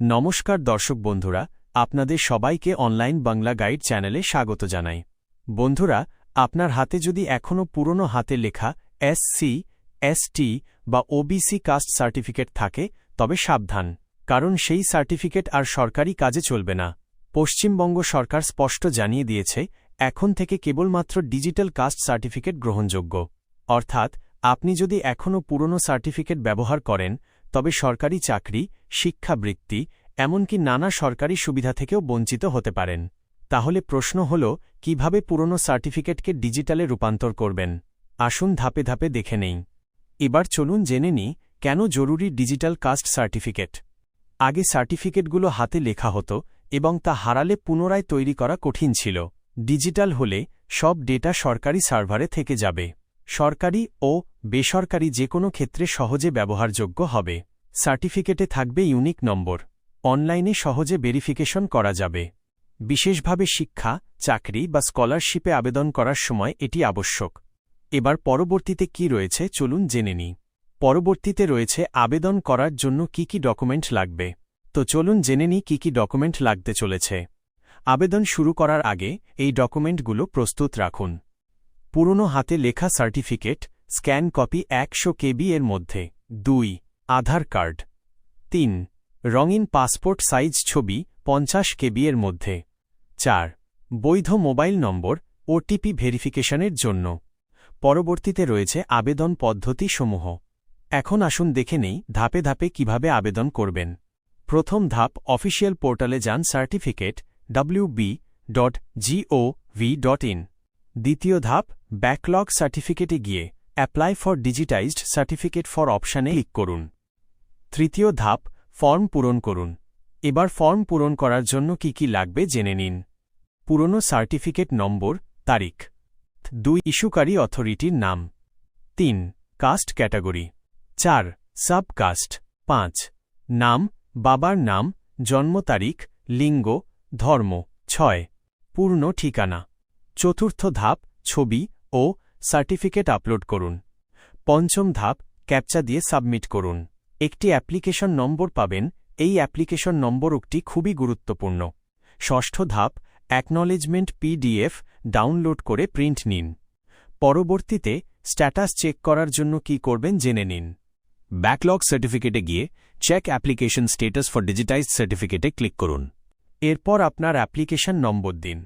নমস্কার দর্শক বন্ধুরা, আপনাদের সবাইকে অনলাইন বাংলা গাইড চ্যানেলে স্বাগত জানাই। বন্ধুরা, আপনার হাতে যদি এখনও পুরনো হাতে লেখা এসসি এসটি বা ওবিসি কাস্ট সার্টিফিকেট থাকে, তবে সাবধান, কারণ সেই সার্টিফিকেট আর সরকারি কাজে চলবে না। পশ্চিমবঙ্গ সরকার স্পষ্ট জানিয়ে দিয়েছে, এখন থেকে কেবলমাত্র ডিজিটাল কাস্ট সার্টিফিকেট গ্রহণযোগ্য। অর্থাৎ, আপনি যদি এখনও পুরনো সার্টিফিকেট ব্যবহার করেন, তবে সরকারি চাকরি শিক্ষাবৃত্তি এমনকি নানা সরকারি সুবিধা থেকেও বঞ্চিত হতে পারেন। তাহলে প্রশ্ন হল, কীভাবে পুরনো সার্টিফিকেটকে ডিজিটালে রূপান্তর করবেন? আসুন ধাপে ধাপে দেখে নেই। এবার চলুন জেনে নিই, কেন জরুরি ডিজিটাল কাস্ট সার্টিফিকেট? আগে সার্টিফিকেটগুলো হাতে লেখা হতো এবং তা হারালে পুনরায় তৈরি করা কঠিন ছিল। ডিজিটাল হলে সব ডেটা সরকারি সার্ভারে থেকে যাবে। সরকারি ও বেসরকারি যে কোনো ক্ষেত্রে সহজে ব্যবহারযোগ্য হবে। সার্টিফিকেটে থাকবে ইউনিক নম্বর। অনলাইনে সহজে ভেরিফিকেশন করা যাবে। বিশেষভাবে শিক্ষা, চাকরি বা স্কলারশিপে আবেদন করার সময় এটি আবশ্যক। এবার পরবর্তীতে কি রয়েছে চলুন জেনে নিই। পরবর্তীতে রয়েছে আবেদন করার জন্য কি কি ডকুমেন্ট লাগবে। তো চলুন জেনে নিই কি কি ডকুমেন্ট লাগতে চলেছে। আবেদন শুরু করার আগে এই ডকুমেন্টগুলো প্রস্তুত রাখুন। পুরনো হাতে লেখা সার্টিফিকেট, স্ক্যান কপি একশো কেবি এর মধ্যে। দুই আধার কার্ড। তিন, রঙিন পাসপোর্ট সাইজ ছবি পঞ্চাশ কেবি এর মধ্যে। চার, বৈধ মোবাইল নম্বর ওটিপি ভেরিফিকেশনের জন্য। পরবর্তীতে রয়েছে আবেদন পদ্ধতি সমূহ এখন আসুন দেখে নেই ধাপে ধাপে কীভাবে আবেদন করবেন। প্রথম ধাপ অফিসিয়াল পোর্টালে যান certificate wb dot GOV dot in. দ্বিতীয় ধাপ ব্যাকলগ সার্টিফিকেটে গিয়ে apply for digitized certificate for অপশানে ক্লিক করুন। তৃতীয় ধাপ ফর্ম পূরণ করুন। এবার ফর্ম পূরণ করার জন্য কি কি লাগবে জেনে নিন। পুরনো সার্টিফিকেট নম্বর, তারিখ। দুই, ইস্যুকারী অথরিটির নাম। তিন কাস্ট ক্যাটাগরি চার সাবকাস্ট পাঁচ, নাম, বাবার নাম, জন্ম তারিখ, লিঙ্গ, ধর্ম। ছয়, পূর্ণ ঠিকানা। চতুর্থ ধাপ, ছবি ও সার্টিফিকেট আপলোড করুন। পঞ্চম ধাপ, ক্যাপচা দিয়ে সাবমিট করুন। একটি অ্যাপ্লিকেশন নম্বর পাবেন। এই অ্যাপ্লিকেশন নম্বরটি খুবই গুরুত্বপূর্ণ। ষষ্ঠ ধাপ অ্যাকনলেজমেন্ট পিডিএফ ডাউনলোড করে প্রিন্ট নিন। পরবর্তীতে স্ট্যাটাস চেক করার জন্য কি করবেন জেনে নিন। ব্যাকলগ সার্টিফিকেটে গিয়ে check application status for digitized সার্টিফিকেটে ক্লিক করুন। এরপর আপনার অ্যাপ্লিকেশন নম্বর দিন।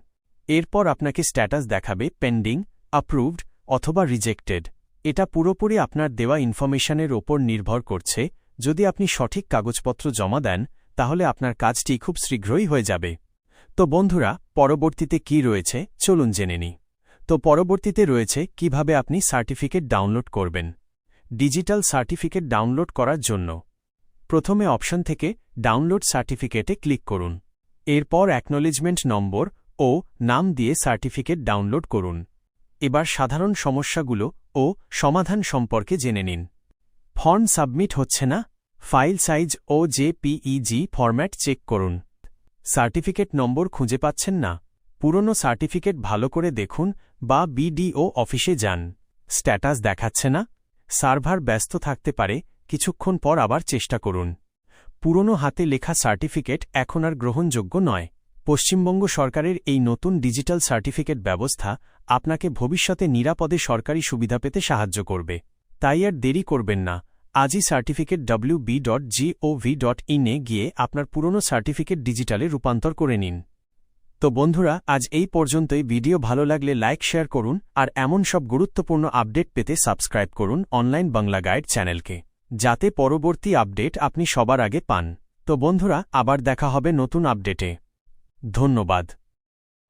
এরপর আপনাকে স্ট্যাটাস দেখাবে পেন্ডিং অ্যাপ্রুভড অথবা রিজেক্টেড এটা পুরোপুরি আপনার দেওয়া ইনফরমেশনের ওপর নির্ভর করছে। যদি আপনি সঠিক কাগজপত্র জমা দেন, তাহলে আপনার কাজটি খুব শীঘ্রই হয়ে যাবে। তো বন্ধুরা, পরবর্তীতে কি রয়েছে, চলুন জেনে নিই। তো পরবর্তীতে রয়েছে, কীভাবে আপনি সার্টিফিকেট ডাউনলোড করবেন। ডিজিটাল সার্টিফিকেট ডাউনলোড করার জন্য। প্রথমে অপশন থেকে, ডাউনলোড সার্টিফিকেটে ক্লিক করুন। এরপর অ্যাকনোলেজমেন্ট নম্বর ও নাম দিয়ে সার্টিফিকেট ডাউনলোড করুন। এবার সাধারণ সমস্যাগুলো ও সমাধান সম্পর্কে জেনে নিন। ফর্ম সাবমিট হচ্ছে না? ফাইল সাইজ ও জেপিইজি ফরম্যাট চেক করুন। সার্টিফিকেট নম্বর খুঁজে পাচ্ছেন না? পুরনো সার্টিফিকেট ভালো করে দেখুন বা বিডিও অফিসে যান। স্ট্যাটাস দেখাচ্ছে না? সার্ভার ব্যস্ত থাকতে পারে, কিছুক্ষণ পর আবার চেষ্টা করুন। পুরনো হাতে লেখা সার্টিফিকেট এখন আর গ্রহণযোগ্য নয়। পশ্চিমবঙ্গ সরকারের এই নতুন ডিজিটাল সার্টিফিকেট ব্যবস্থা আপনাকে ভবিষ্যতে নিরাপদে সরকারি সুবিধা পেতে সাহায্য করবে। তাই আর দেরি করবেন না। আজই certificate W B dot GOV dot ইনে গিয়ে আপনার পুরনো সার্টিফিকেট ডিজিটালে রূপান্তর করে নিন। তো বন্ধুরা, আজ এই পর্যন্তই। ভিডিও ভালো লাগলে লাইক, শেয়ার করুন আর এমন সব গুরুত্বপূর্ণ আপডেট পেতে সাবস্ক্রাইব করুন অনলাইন বাংলা গাইড চ্যানেলকে, যাতে পরবর্তী আপডেট আপনি সবার আগে পান। তো বন্ধুরা, আবার দেখা হবে নতুন আপডেটে। ধন্যবাদ।